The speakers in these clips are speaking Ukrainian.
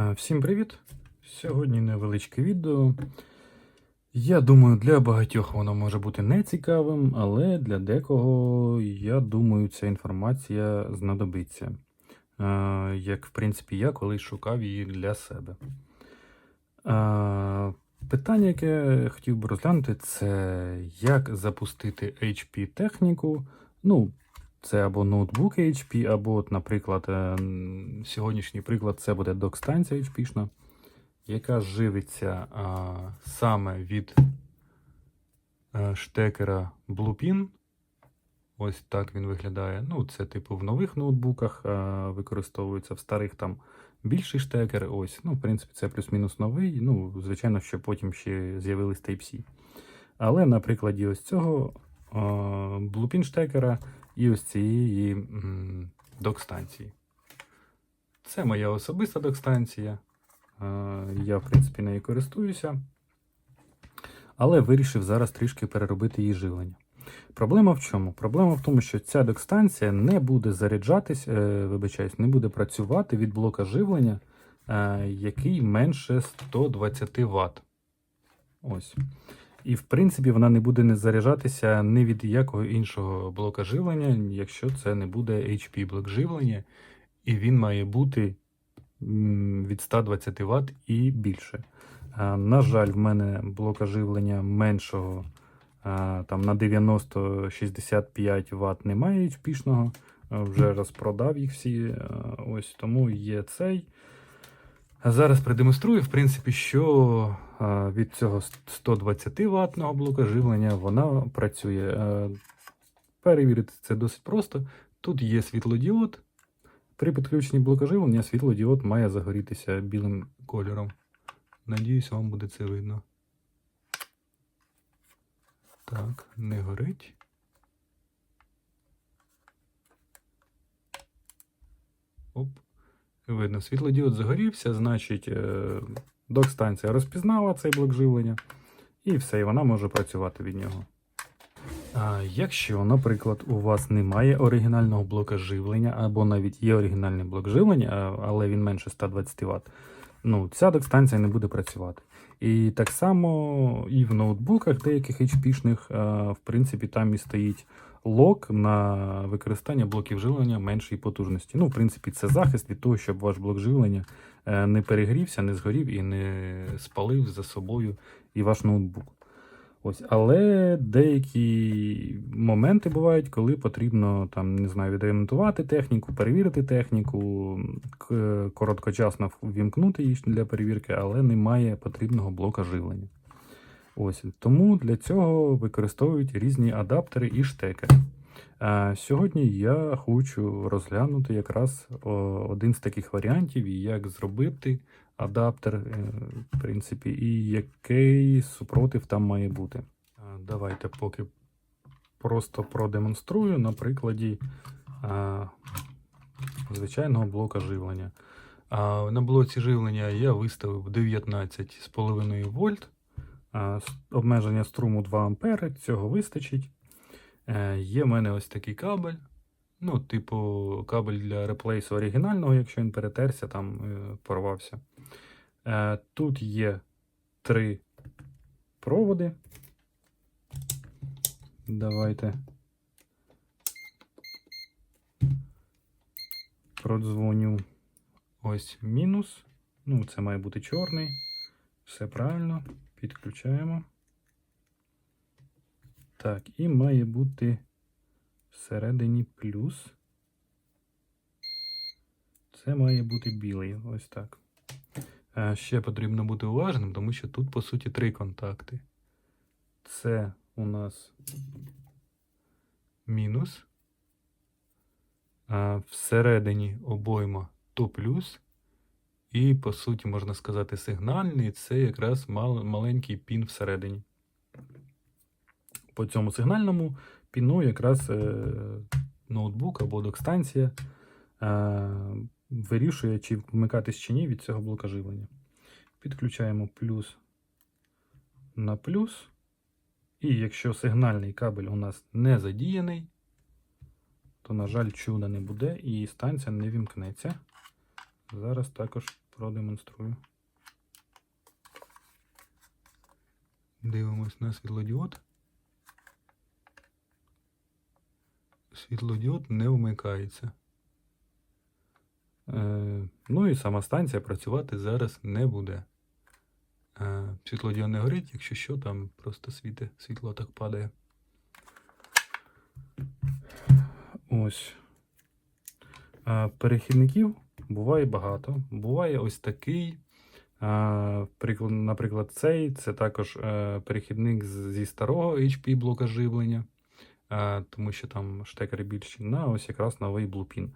Е, Всім привіт! Сьогодні невеличке відео. Я думаю, для багатьох воно може бути нецікавим, але для декого, я думаю, ця інформація знадобиться. Е, Як, в принципі, я колись шукав її для себе. Е, Питання, яке хотів би розглянути, це як запустити HP техніку. Ну, це або ноутбук HP, або, наприклад, е, сьогоднішній приклад це буде док-станція HP, яка живиться а, саме від е, штекера Bluepin. Ось так він виглядає. Ну, це типу в нових ноутбуках а, використовується, в старих там більший штекер. Ось, ну, в принципі, це плюс-мінус новий. Ну, звичайно, що потім ще з'явились Type-C. Але на прикладі ось цього Bluepin штекера і ось цієї док-станції. Це моя особиста док-станція. Е, Я, в принципі, нею користуюся. Але вирішив зараз трішки переробити її живлення. Проблема в чому? Проблема в тому, що ця док-станція не буде заряджатись, е, вибачаюсь, не буде працювати від блока живлення, е, який менше 120 Вт. Ось. І в принципі вона не буде не заряджатися ні від якого іншого блока живлення, якщо це не буде HP блок живлення, і він має бути від 120 Вт і більше. На жаль, в мене блока живлення меншого там на 90-65 Вт немає HP-шного. Вже розпродав їх всі. Ось тому є цей. Зараз продемонструю, в принципі, що від цього 120 ватного блока живлення вона працює. Перевірити це досить просто. Тут є світлодіод. При підключенні блока живлення світлодіод має загорітися білим кольором. Надіюсь, вам буде це видно. Так, не горить. Оп. Видно, світлодіод загорівся, значить, е, док-станція розпізнала цей блок живлення, і все, і вона може працювати від нього. А якщо, наприклад, у вас немає оригінального блока живлення, або навіть є оригінальний блок живлення, але він менше 120 Вт, ну, ця док-станція не буде працювати. І так само і в ноутбуках деяких HP-шних, в принципі, там і стоїть лок на використання блоків живлення меншої потужності. Ну, в принципі, це захист від того, щоб ваш блок живлення е, не перегрівся, не згорів і не спалив за собою і ваш ноутбук. Ось, але деякі моменти бувають, коли потрібно там, не знаю, відремонтувати техніку, перевірити техніку, короткочасно ввімкнути її для перевірки, але немає потрібного блока живлення. Ось тому для цього використовують різні адаптери і штекери. А сьогодні я хочу розглянути якраз один з таких варіантів, як зробити адаптер, е, в принципі, і який супротив там має бути. Давайте поки просто продемонструю на прикладі а, звичайного блока живлення. А, на блоці живлення я виставив 19,5 вольт. А, Обмеження струму 2 ампери, цього вистачить. Е, Є в мене ось такий кабель. Ну, типу, кабель для реплейсу оригінального, якщо він перетерся, там е, порвався. Е, Тут є три проводи. Давайте продзвоню. Ось мінус. Ну, це має бути чорний. Все правильно. Підключаємо. Так, і має бути всередині плюс. Це має бути білий. Ось так. Ще потрібно бути уважним, тому що тут, по суті, три контакти. Це у нас мінус. Всередині обойма то плюс. І, по суті, можна сказати, сигнальний це якраз мал- маленький пін всередині. По цьому сигнальному піну якраз е, ноутбук або док-станція е, вирішує, чи вмикатись чи ні від цього блока живлення. Підключаємо плюс на плюс. І якщо сигнальний кабель у нас не задіяний, то, на жаль, чуда не буде і станція не вімкнеться. Зараз також продемонструю. Дивимось на світлодіод. Світлодіод не вмикається. Е, ну і сама станція працювати зараз не буде. Е, світлодіод не горить, якщо що, там просто світе, світло так падає. Ось. А, перехідників буває багато. Буває ось такий. Наприклад, цей це також е, перехідник зі старого HP блока живлення, тому що там штекери більші, на ось якраз новий блупін.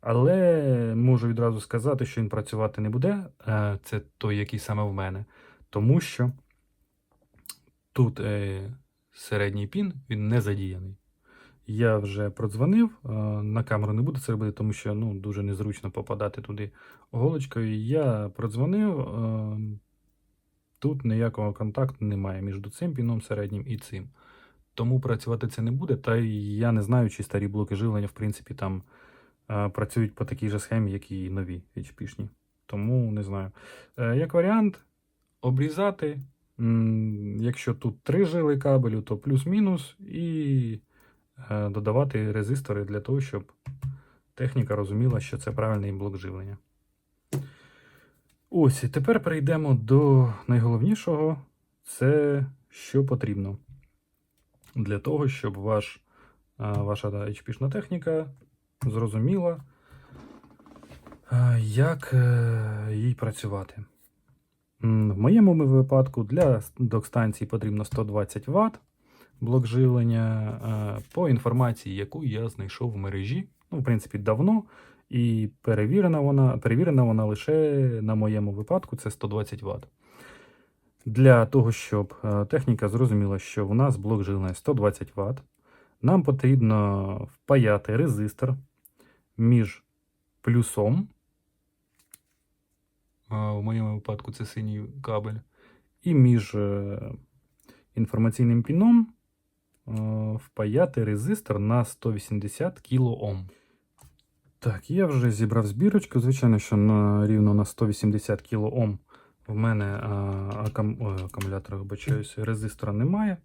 Але можу відразу сказати, що він працювати не буде. Е, це той, який саме в мене. Тому що тут е, середній пін він не задіяний. Я вже продзвонив, е, на камеру не буду це робити, тому що ну, дуже незручно попадати туди голочкою. Я продзвонив, тут ніякого контакту немає між цим піном середнім і цим. Тому працювати це не буде. Та я не знаю, чи старі блоки живлення, в принципі, там е, працюють по такій же схемі, як і нові HP-шні. Тому не знаю. Е, Як варіант, обрізати. Якщо тут три жили кабелю, то плюс-мінус, і е, додавати резистори для того, щоб техніка розуміла, що це правильний блок живлення. Ось, і тепер перейдемо до найголовнішого це що потрібно для того, щоб ваш, е, ваша HP-шна техніка зрозуміла, е, як е, їй працювати. В моєму випадку для док-станції потрібно 120 Вт блок живлення по інформації, яку я знайшов в мережі. Ну, в принципі, давно. І перевірена вона, перевірена вона лише на моєму випадку це 120 Вт. Для того, щоб е, техніка зрозуміла, що у нас блок живлення 120 Вт, нам потрібно впаяти резистор між плюсом. В моєму випадку це синій кабель. І між е, інформаційним піном е, впаяти резистор на 180 кОм. Так, я вже зібрав збірочку. Звичайно, що на, рівно на 180 кОм в мене акум, ой, акумулятора, вибачаюся, резистора немає.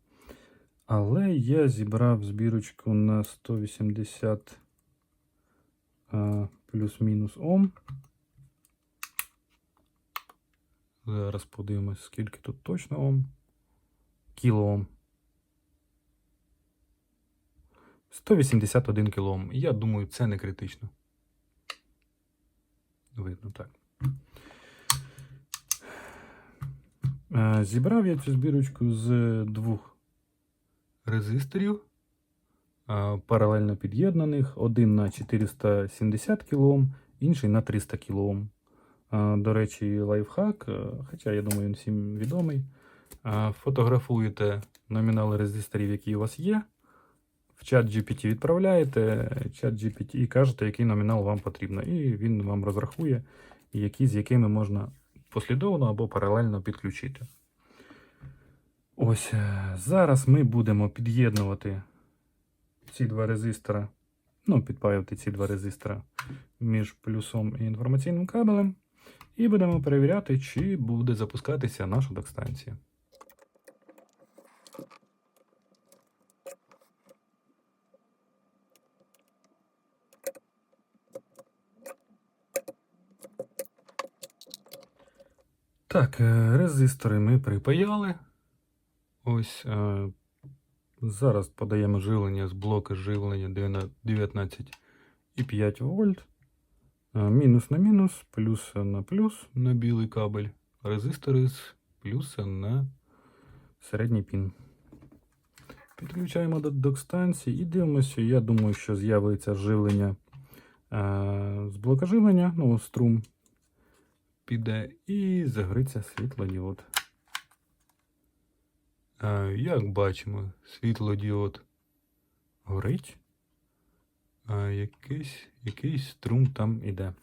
Але я зібрав збірочку на 180 плюс-мінус Ом. Зараз подивимось, скільки тут точно Ом. Кілоом. 181 кілоом. Я думаю, це не критично. Видно так. Е, Зібрав я цю збірочку з двох резисторів, е, паралельно під'єднаних. Один на 470 кОм, інший на 300 кОм. Е, До речі, лайфхак, хоча я думаю, він всім відомий. Фотографуєте номінали резисторів, які у вас є. В чат GPT відправляєте, чат GPT і кажете, який номінал вам потрібно. І він вам розрахує, які з якими можна послідовно або паралельно підключити. Ось е, зараз ми будемо під'єднувати ці два резистора, ну, підпаювати ці два резистора між плюсом і інформаційним кабелем. І будемо перевіряти, чи буде запускатися наша док-станція. Так, е, резистори ми припаяли. Ось е, зараз подаємо живлення з блока живлення 19,5 вольт. Е, Мінус на мінус, плюс на плюс на білий кабель. Резистори з плюса на середній пін. Підключаємо до док-станції і дивимося. Я думаю, що з'явиться живлення з блока живлення, ну, струм піде і загориться світлодіод. Як бачимо, світлодіод горить, а якийсь, якийсь струм там іде.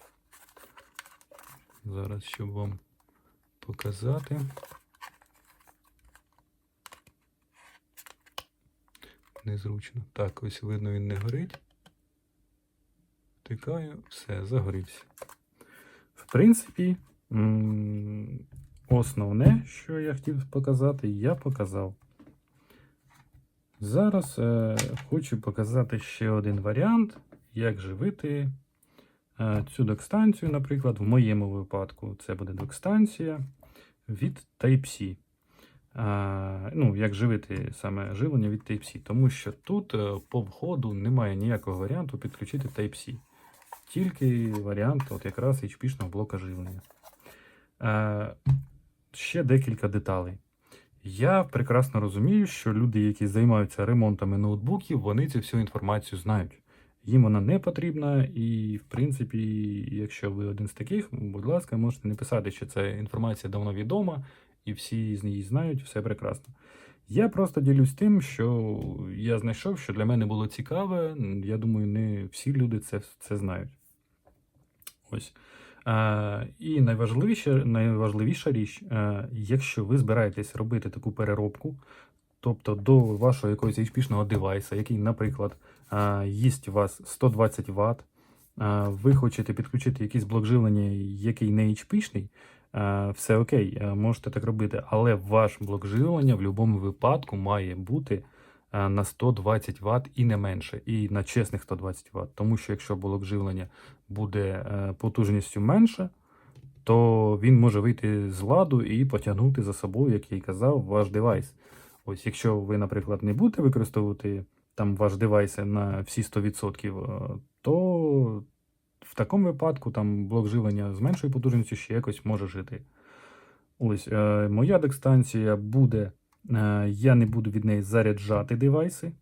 Зараз, щоб вам показати. Незручно. Так, ось видно, він не горить. Втикаю, все, загорівся. В принципі, Основне, що я хотів показати, я показав. Зараз е, хочу показати ще один варіант, як живити е, цю док-станцію. Наприклад, в моєму випадку це буде док-станція від Type-C. Е, ну, як живити саме живлення від Type-C, тому що тут е, по входу немає ніякого варіанту підключити Type-C. Тільки варіант от якраз HP-шного блока живлення. Е, ще декілька деталей. Я прекрасно розумію, що люди, які займаються ремонтами ноутбуків, вони цю всю інформацію знають. Їм вона не потрібна, і, в принципі, якщо ви один з таких, будь ласка, можете написати, що ця інформація давно відома, і всі з її знають, все прекрасно. Я просто ділюсь тим, що я знайшов, що для мене було цікаве. Я думаю, не всі люди це, це знають. Ось. Е, і найважливіше, найважливіша річ, е, якщо ви збираєтесь робити таку переробку, тобто до вашого якогось HP-шного девайса, який, наприклад, е, їсть у вас 120 Вт, ви хочете підключити якийсь блок живлення, який не HP-шний, все окей, можете так робити, але ваш блок живлення в будь-якому випадку має бути на 120 Вт і не менше, і на чесних 120 Вт. Тому що якщо блок живлення буде е, потужністю менше, то він може вийти з ладу і потягнути за собою, як я й казав, ваш девайс. Ось, якщо ви, наприклад, не будете використовувати там ваш девайс на всі 100%, е, то в такому випадку там блок живлення з меншою потужністю ще якось може жити. Ось, е, моя декстанція буде, е, я не буду від неї заряджати девайси.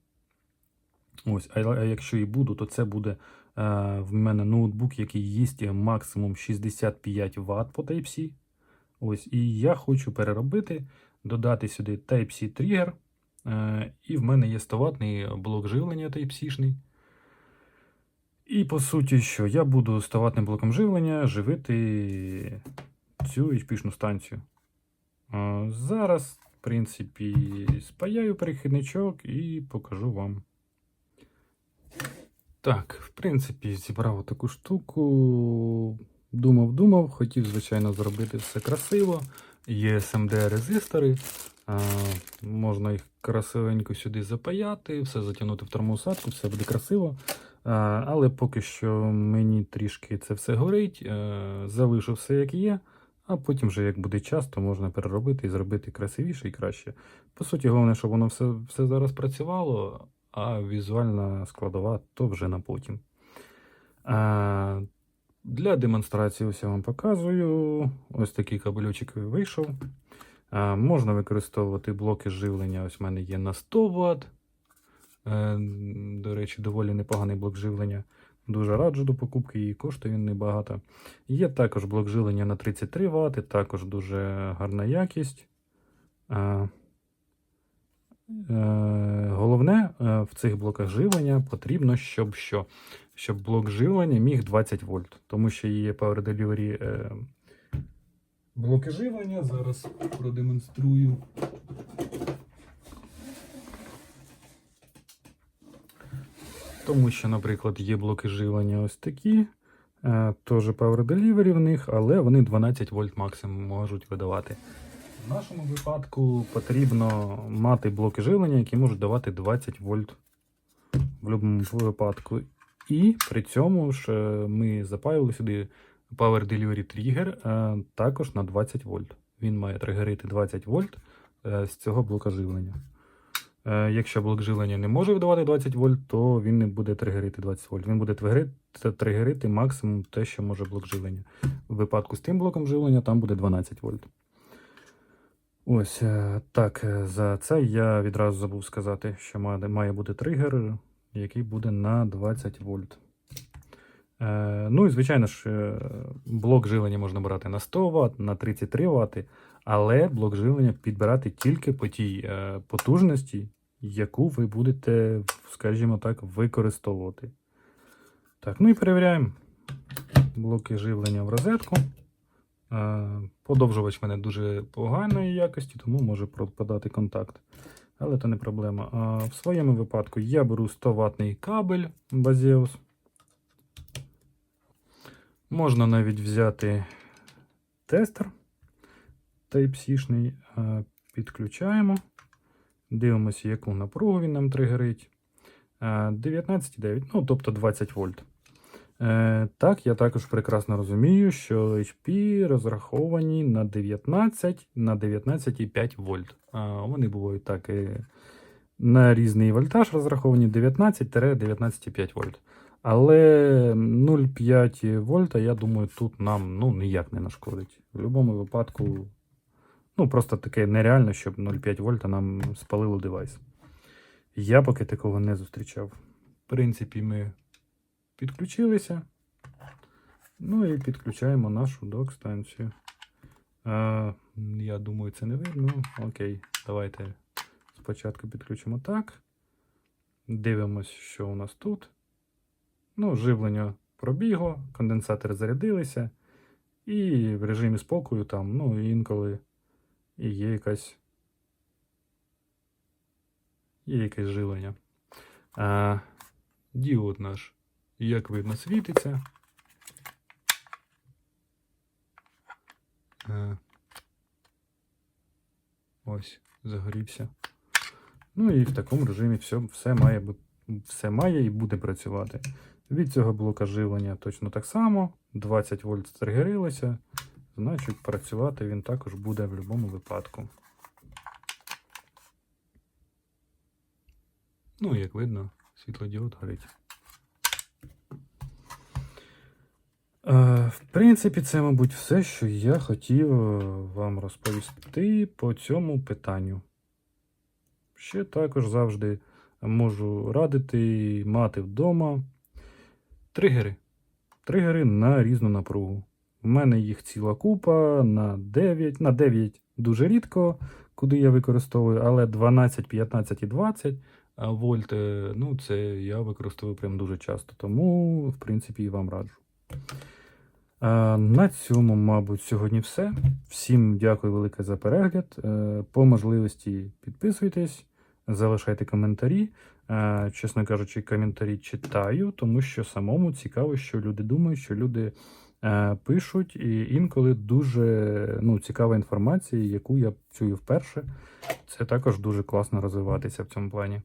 Ось, а якщо і буду, то це буде е, в мене ноутбук, який їсть максимум 65 Вт по Type-C. Ось, і я хочу переробити, додати сюди Type-C тригер. Е, і в мене є 100 ватний блок живлення Type-C-шний. І по суті, що я буду 100 ватним блоком живлення живити цю HP-шну станцію. Е, Зараз, принципі, спаяю перехідничок і покажу вам. Так, в принципі, зібрав таку штуку. Думав, думав, хотів, звичайно, зробити все красиво. Є SMD резистори. Можна їх красивенько сюди запаяти, все затягнути в термоусадку, все буде красиво. А, але поки що мені трішки це все горить. А, залишу все як є, а потім, вже, як буде час, то можна переробити і зробити красивіше і краще. По суті, головне, щоб воно все, все зараз працювало, а візуальна складова то вже на потім. А, для демонстрації ось я вам показую. Ось такий кабельочок вийшов. А, можна використовувати блоки живлення. Ось в мене є на 100 Вт. Е, до речі, доволі непоганий блок живлення. Дуже раджу до покупки і коштує він небагато. Є також блок живлення на 33 Вт, також дуже гарна якість. Е, Головне е, в цих блоках живлення потрібно, щоб що? Щоб блок живлення міг 20 вольт. Тому що є Power Delivery е, блоки живлення. Зараз продемонструю. Тому що, наприклад, є блоки живлення ось такі. е, Теж Power Delivery в них, але вони 12 вольт максимум можуть видавати. В нашому випадку потрібно мати блоки живлення, які можуть давати 20 вольт в будь-якому випадку. І при цьому ж е, ми запаювали сюди Power Delivery Trigger е, також на 20 вольт. Він має тригерити 20 вольт з цього блока живлення. Е, Якщо блок живлення не може видавати 20 вольт, то він не буде тригерити 20 вольт. Він буде тригерити, максимум те, що може блок живлення. В випадку з тим блоком живлення там буде 12 вольт. Ось е, так, е, за це я відразу забув сказати, що має, бути тригер, який буде на 20 вольт. Ну і звичайно ж, блок живлення можна брати на 100 Вт, на 33 Вт, але блок живлення підбирати тільки по тій потужності, яку ви будете, скажімо так, використовувати. Так, ну і перевіряємо блоки живлення в розетку. Е, Подовжувач в мене дуже поганої якості, тому може пропадати контакт. Але це не проблема. А в своєму випадку я беру 100 ватний кабель Базеус. Можна навіть взяти тестер Type-C-шний. Е, Підключаємо. Дивимося, яку напругу він нам тригерить. Е, 19,9, ну тобто 20 вольт. Е, так, я також прекрасно розумію, що HP розраховані на 19 на 19,5 вольт. Вони бувають так і на різний вольтаж розраховані 19-19,5 вольт. Але 0,5 вольта, я думаю, тут нам ну, ніяк не нашкодить. В будь-якому випадку, ну просто таке нереально, щоб 0,5 вольта нам спалило девайс. Я поки такого не зустрічав. В принципі, ми підключилися. Ну і підключаємо нашу док-станцію. Я думаю, це не видно. Окей, давайте спочатку підключимо так. Дивимось, що у нас тут. Ну, живлення пробігло, конденсатори зарядилися. І в режимі спокою там, ну, інколи і є якась. Є якесь живлення. А, діод наш, як видно, світиться. А, ось, загорівся. Ну і в такому режимі все, все, має, все має і буде працювати. Від цього блока живлення точно так само. 20 вольт стригерилося, значить працювати він також буде в будь-якому випадку. Ну, як видно, світлодіод горить. Е, В принципі, це, мабуть, все, що я хотів е, вам розповісти по цьому питанню. Ще також завжди можу радити мати вдома тригери. Тригери на різну напругу. У мене їх ціла купа на 9, на 9 дуже рідко, куди я використовую, але 12, 15 і 20 вольт, е, ну, це я використовую прям дуже часто. Тому, в принципі, і вам раджу. На цьому, мабуть, сьогодні все. Всім дякую велике за перегляд. Е, По можливості підписуйтесь, залишайте коментарі. Е, Чесно кажучи, коментарі читаю, тому що самому цікаво, що люди думають, що люди пишуть, і інколи дуже ну, цікава інформація, яку я чую вперше. Це також дуже класно розвиватися в цьому плані.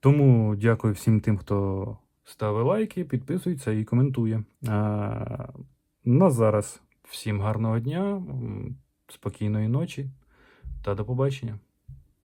Тому дякую всім тим, хто ставить лайки, підписується і коментує. А, на зараз всім гарного дня, спокійної ночі та до побачення.